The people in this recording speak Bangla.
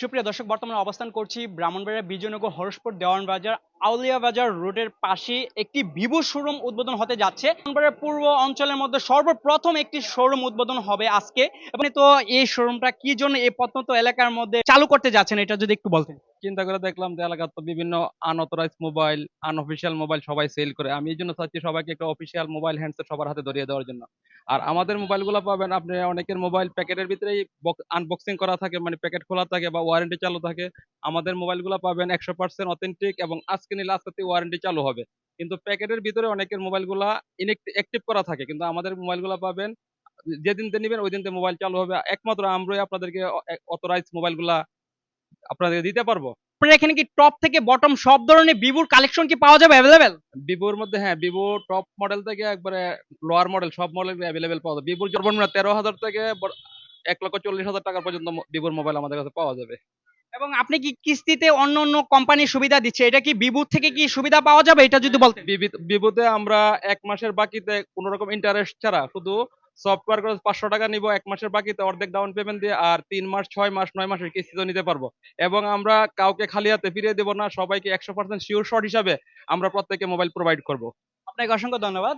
সুপ্রিয় দর্শক, বর্তমানে অবস্থান করছি ব্রাহ্মণবাড়িয়া বিজয়নগর হরসপুর দেওয়ান বাজার আউলিয়া বাজার রোডের পাশে একটি ভিভো শোরুম উদ্বোধন হতে যাচ্ছে। পূর্ব অঞ্চলের মধ্যে সর্বপ্রথম একটি শোরুম উদ্বোধন হবে আজকে। এবং তো এই শোরুমটা কি জন্য এই প্রত্যন্ত এলাকার মধ্যে চালু করতে যাচ্ছেন, এটা যদি একটু বলতেন। চিন্তা করে দেখলাম যে এলাকার তো বিভিন্ন আনঅথরাইজ মোবাইল আনঅফিসিয়াল মোবাইল সবাই সেল করে। আমি এই জন্য চাচ্ছি সবাইকে একটা অফিসিয়াল মোবাইল হ্যান্ডসেট সবার হাতে ধরিয়ে দেওয়ার জন্য। আর আমাদের মোবাইলগুলো পাবেন আপনি অনেকের মোবাইল প্যাকেটের ভিতরেই আনবক্সিং করা থাকে মানে প্যাকেট খোলা থাকে বা ওয়ারেন্টি চালু থাকে। আমাদের মোবাইলগুলো পাবেন একশো পার্সেন্ট অথেন্টিক এবং আজকে নিলে আজকে ওয়ারেন্টি চালু হবে। কিন্তু প্যাকেটের ভিতরে অনেকের মোবাইলগুলা অ্যাক্টিভ করা থাকে। কিন্তু আমাদের মোবাইলগুলো পাবেন, যেদিন নেবেন ওই দিন মোবাইল চালু হবে। একমাত্র আমরাই আপনাদেরকে অথরাইজ মোবাইলগুলা আপনাদের দিতে পারব। আপনার এখানে কি টপ থেকে বটম সব ধরনের ভিভোর কালেকশন কি পাওয়া যাবে অ্যাভেলেবেল ভিভোর মধ্যে হ্যাঁ টপ মডেল থেকে একবারে লোয়ার মডেল সব মডেল অ্যাভেলেবেল পাওয়া যাবে। সর্বনিম্ন তেরো হাজার থেকে এক লক্ষ চল্লিশ হাজার টাকা পর্যন্ত ভিভোর মোবাইল আমাদের কাছে পাওয়া যাবে। এবং আপনি কি কিস্তিতে অন্য অন্য কোম্পানির সুবিধা দিচ্ছে? এটা কি ভিভো থেকে কি সুবিধা পাওয়া যাবে? এটা যদি বলতেন। বিভি- ভিভোতে আমরা এক মাসের বাকিতে কোনো রকম ইন্টারেস্ট ছাড়া শুধু সফটওয়্যার খরচ পাঁচশো টাকা নিব, এক মাসের বাকিতে অর্ধেক ডাউন পেমেন্ট দিয়ে আর তিন মাস, ছয় মাস, নয় মাসের কিস্তিতে নিতে পারব। এবং আমরা কাউকে খালি হাতে ফিরিয়ে দেবো না, সবাইকে একশো পার্সেন্ট শিওর শট হিসাবে আমরা প্রত্যেকে মোবাইল প্রোভাইড করব। আপনাকে অসংখ্য ধন্যবাদ।